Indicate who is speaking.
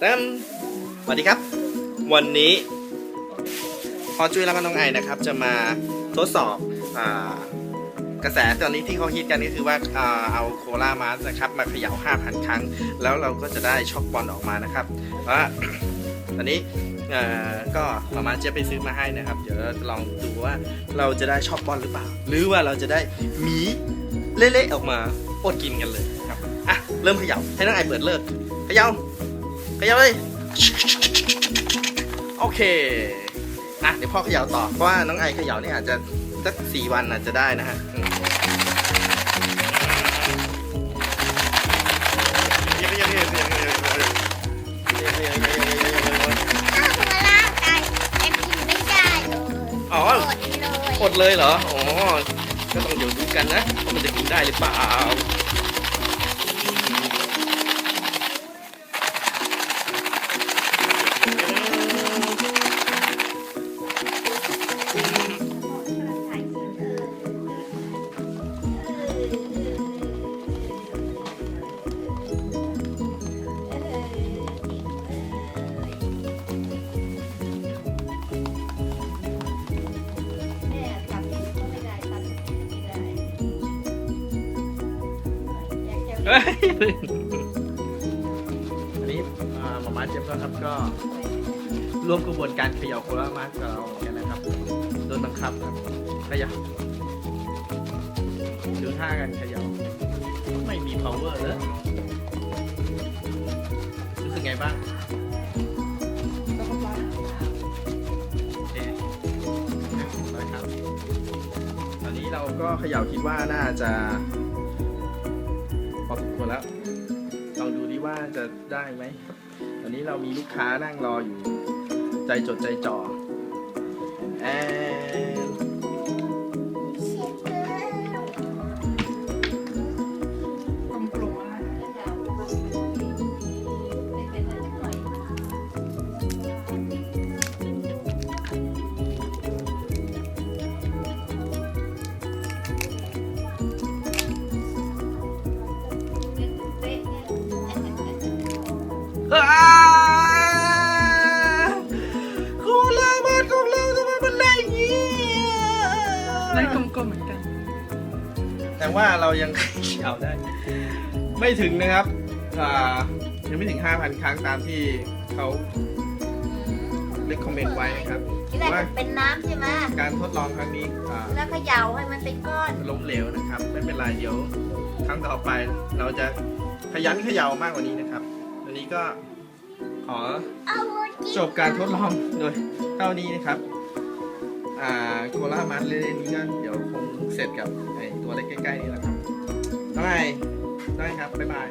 Speaker 1: เต็มสวัสดีครับ วันนี้พอจุ้ยแล้วก็น้องไอนะครับ จะมาทดสอบอกระแสตอนนี้ที่เขาฮิตกันก็คือว่าเอาโคลามาสนะครับมาเขย่า 5,000 ครั้ง แล้วเราก็จะได้ช็อกบอลออกมานะครับว่าตอนนี้เอ่อก็มามาเจะไปซื้อมาให้นะครับ เดี๋ยวจะลองดูว่าเราจะได้ช็อกบอลหรือเปล่า หรือว่าเราจะได้หมีเละๆออกมาอดกินกันเลยครับอะเริ่มเขย่าให้น้องไอเปิดเลิกเขย่า ย่าเลยโอเคอะเดี๋ยวพ่อเขย่าต่อเพราะว่าน้องไอเขย่านี่อาจจะสักสี่วันอาจจะได้นะฮะอืม
Speaker 2: อ้าวมาล่างไก่แอมกินไม่ได้เลย
Speaker 1: อ๋อ
Speaker 2: อดเลย
Speaker 1: อดเลยเหรอ อ๋อ ก็ต้องเดี๋ยวดูกันนะว่ามันจะกินได้หรือเปล่า
Speaker 2: เฮ้
Speaker 1: ยอันนี้อ่าหมามาเจฟก็ครับก็ร่วมกระบวนการเขย่าโคลามาสกับเราเอนกันนะครับโดนบังคับครับเขย่าดูท่ากันเขย่าไม่มี power เลยรู้สึกไงบ้างโอเคเรียบร้อยครับตอนนี้เราก็เขย่าคิดว่าน่าจะ จะได้ไหมตอนนี้เรามีลูกค้านั่งรออยู่ ใจจดใจจ่อแอ คลามาของเราทำไมมันได้อย่างนี้
Speaker 3: ได้กลมๆเหมือนกัน
Speaker 1: แต่ว่าเรายังเขย่าได้ ไม่ถึงนะครับอ่ายังไม่ถึง 5,000 ครั้งตามที่เขาเลคคอมเมนต์ไว้นะครับ
Speaker 2: ที่แรกมันเป็นน้ำใช่ไหม
Speaker 1: การทดลองครั้งนี้อ่า
Speaker 2: แล้วเขย่าให้มันเป็นก้อน
Speaker 1: ล้มเหลวนะครับ ไม่เป็นไรเดี๋ยว ครั้งต่อไปเราจะขยันเขย่ามากกว่านี้นะครับ วันนี้ก็ขอจบการทดลองโดยเท่านี้นะครับ อ่าโคลามันเล่นนี้ก็เดี๋ยวคงเสร็จกับไอตัวเล็กใกล้ๆนี่แหละครับได้ได้ครับ บ๊ายบาย